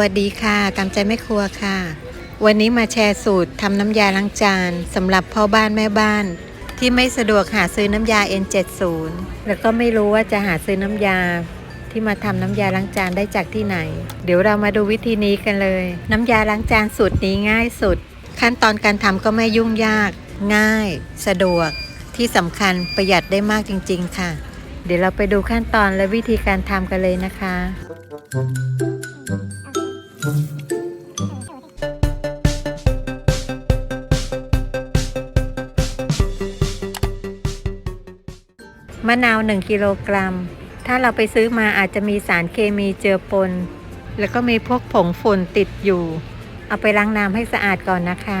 วัสดีค่ะกำใจแม่ครัวค่ะ วันนี้มาแชร์สูตรทำน้ำยาล้างจานสำหรับพ่อบ้านแม่บ้าน ที่ไม่สะดวกหาซื้อน้ำยา N70 แล้วก็ไม่รู้ว่าจะหาซื้อน้ำยา ที่มาทำน้ำยาล้างจานได้จากที่ไหน เดี๋ยวเรามาดูวิธีนี้กันเลย น้ำยาล้างจานสูตรนี้ง่ายสุด ขั้นตอนการทำก็ไม่ยุ่งยาก ง่าย สะดวก ที่สำคัญประหยัดได้มากจริง ๆ ค่ะ เดี๋ยวเราไปดูขั้นตอนและวิธีการทำกันเลยนะคะ มะนาว 1 กิโลกรัม ถ้าเราไปซื้อมาอาจจะมีสารเคมีเจือปน แล้วก็มีพวกผงฝุ่นติดอยู่ เอาไปล้างน้ำให้สะอาดก่อนนะคะ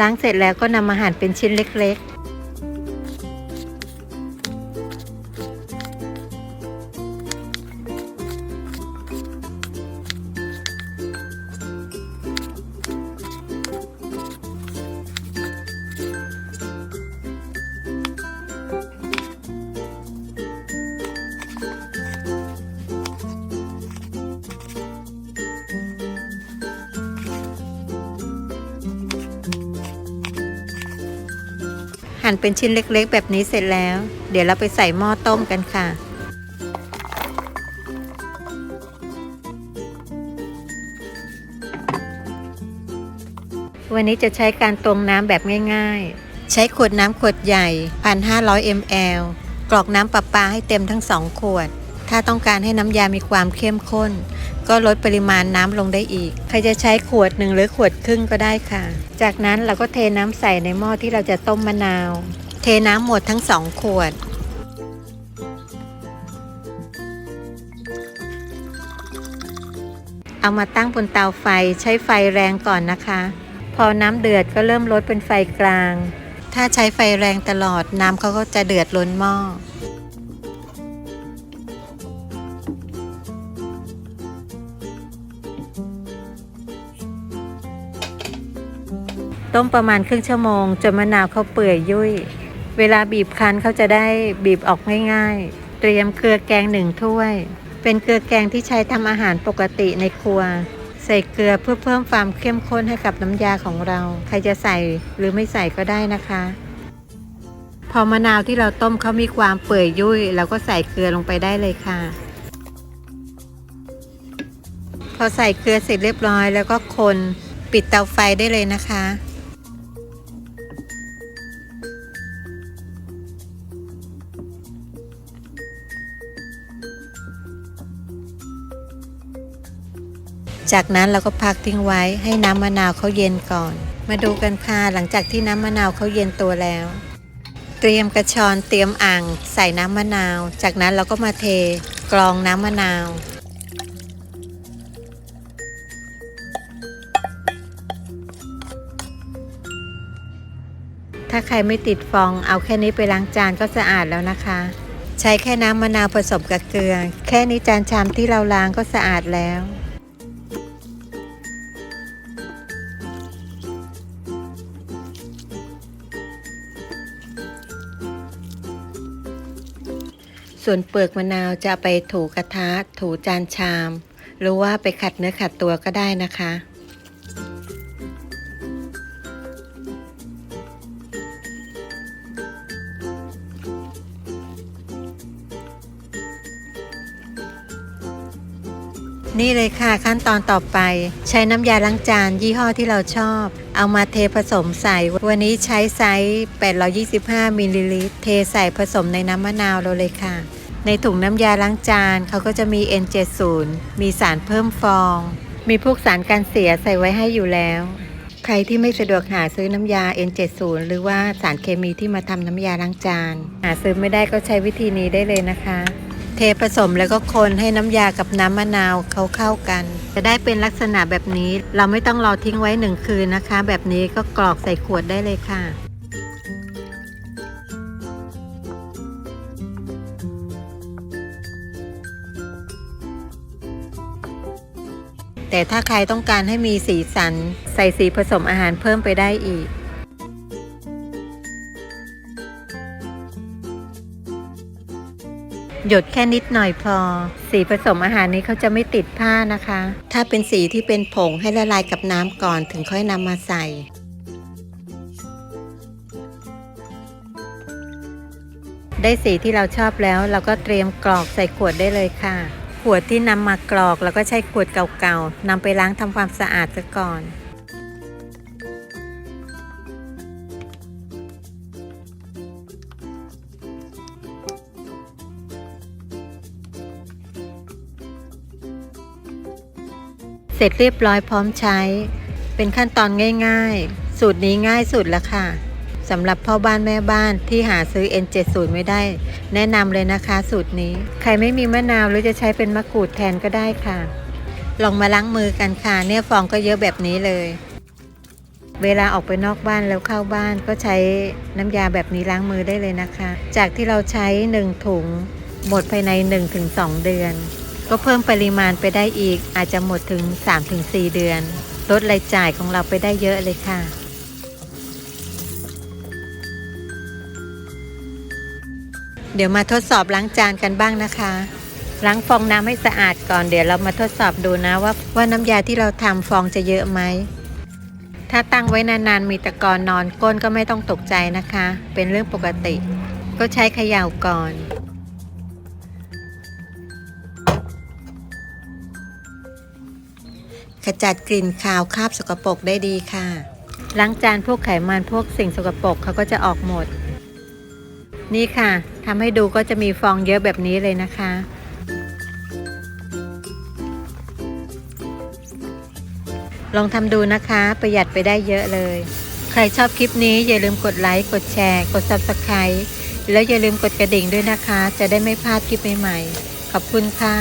ล้างเสร็จแล้วก็นำมาหั่นเป็นชิ้นเล็กๆ หั่นเป็นชิ้นเล็กๆ แบบนี้เสร็จแล้ว เดี๋ยวเราไปใส่หม้อต้มกันค่ะ วันนี้จะใช้การตวงน้ำแบบง่ายๆ ใช้ขวดน้ำขวดใหญ่ 1,500 ml กรอกน้ำประปาให้เต็มทั้งสองขวด ถ้าต้องการให้น้ำยามีความเข้มข้น ก็ลดปริมาณน้ำลงได้อีก ใครจะใช้ขวดหนึ่งหรือขวดครึ่งก็ได้ค่ะ จากนั้นเราก็เทน้ำใส่ในหม้อที่เราจะต้มมะนาว เทน้ำหมดทั้งสองขวดเอามาตั้งบนเตาไฟใช้ไฟแรงก่อนนะคะ พอน้ำเดือดก็เริ่มลดเป็นไฟกลาง ถ้าใช้ไฟแรงตลอดน้ำเขาก็จะเดือดล้นหม้อ ต้มประมาณครึ่งชั่วโมง จนมะนาวเขาเปื่อยยุ่ย เวลาบีบคั้นเขาจะได้บีบออกง่ายๆ เตรียมเกลือแกงหนึ่งถ้วย เป็นเกลือแกงที่ใช้ทำอาหารปกติในครัว ใส่เกลือเพื่อเพิ่มความเข้มข้นให้กับน้ำยาของเรา ใครจะใส่หรือไม่ใส่ก็ได้นะคะ พอมะนาวที่เราต้มเขามีความเปื่อยยุ่ยเราก็ใส่เกลือลงไปได้เลยค่ะพอใส่เกลือเสร็จเรียบร้อยแล้วก็คนปิดเตาไฟได้เลยนะคะ จากนั้นเราก็พักทิ้งไว้ให้น้ำมะนาวเขาเย็นก่อน มาดูกันค่ะหลังจากที่น้ำมะนาวเขาเย็นตัวแล้ว เตรียมกระชอนเตรียมอ่างใส่น้ำมะนาว จากนั้นเราก็มาเทกรองน้ำมะนาวถ้าใครไม่ติดฟองเอาแค่นี้ไปล้างจานก็สะอาดแล้วนะคะ ใช้แค่น้ำมะนาวผสมกับเกลือ แค่นี้จานชามที่เราล้างก็สะอาดแล้ว ส่วนเปลือกมะนาวจะไปถูกระทะถูจานชาม หรือว่าไปขัดเนื้อขัดตัวก็ได้นะคะ นี่เลยค่ะขั้นตอนต่อไปใช้น้ำยาล้างจานยี่ห้อที่เราชอบ เอามาเทผสมใส่ วันนี้ใช้ไซส์ 825 มิลลิลิตร เทใส่ผสมในน้ำมะนาวเราเลยค่ะ ในถุงน้ำยาล้างจานเขาก็จะมี N70 มีสารเพิ่มฟอง มีพวกสารกันเสียใส่ไว้ให้อยู่แล้ว ใครที่ไม่สะดวกหาซื้อน้ำยา N70 หรือว่าสารเคมีที่มาทำน้ำยาล้างจาน หาซื้อไม่ได้ก็ใช้วิธีนี้ได้เลยนะคะ เทผสมแล้วก็คนให้น้ำยากับน้ำมะนาวเขาเข้ากัน จะได้เป็นลักษณะแบบนี้ เราไม่ต้องรอทิ้งไว้หนึ่งคืนนะคะ แบบนี้ก็กรอกใส่ขวดได้เลยค่ะแต่ถ้าใครต้องการให้มีสีสัน ใส่สีผสมอาหารเพิ่มไปได้อีก หยดแค่นิดหน่อยพอ สีผสมอาหารนี้เขาจะไม่ติดผ้านะคะ ถ้าเป็นสีที่เป็นผงให้ละลายกับน้ำก่อนถึงค่อยนำมาใส่ได้สีที่เราชอบแล้วเราก็เตรียมกรอกใส่ขวดได้เลยค่ะ ขวดที่นำมากรอกแล้วก็ใช้ขวดเก่าๆนำไปล้างทำความสะอาดซะก่อน เสร็จเรียบร้อยพร้อมใช้ เป็นขั้นตอนง่าย ๆ สูตรนี้ง่ายสุดแล้วค่ะสำหรับพ่อบ้านแม่บ้านที่หาซื้อ N70 ไม่ได้ แนะนำเลยนะคะสูตรนี้ ใครไม่มีมะนาวหรือจะใช้เป็นมะกรูดแทนก็ได้ค่ะ ลองมาล้างมือกันค่ะเนี่ยฟองก็เยอะแบบนี้เลย เวลาออกไปนอกบ้านแล้วเข้าบ้านก็ใช้น้ำยาแบบนี้ล้างมือได้เลยนะคะ จากที่เราใช้ 1 ถุง หมดภายใน 1-2 เดือน ก็เพิ่มปริมาณไปได้อีกอาจจะหมดถึง 3-4 เดือน ลดรายจ่ายของเราไปได้เยอะเลยค่ะ เดี๋ยวมาทดสอบล้างจานกันบ้างนะคะล้างฟองน้ำให้สะอาดก่อนเดี๋ยวเรามาทดสอบดูนะว่าว่าน้ำยาที่เราทำฟองจะเยอะไหม ถ้าตั้งไว้นานๆมีตะกอนนอนก้นก็ไม่ต้องตกใจนะคะ เป็นเรื่องปกติ ก็ใช้เขย่าก่อน ขจัดกลิ่นคาวคราบสกปรกได้ดีค่ะ ล้างจานพวกไขมันพวกสิ่งสกปรกเขาก็จะออกหมด นี่ค่ะทำให้ดูก็จะมีฟองเยอะแบบนี้เลยนะคะ ลองทำดูนะคะประหยัดไปได้เยอะเลย ใครชอบคลิปนี้อย่าลืมกดไลค์กดแชร์ กด Subscribe แล้วอย่าลืมกดกระดิ่งด้วยนะคะ จะได้ไม่พลาดคลิปใหม่ๆ ขอบคุณค่ะ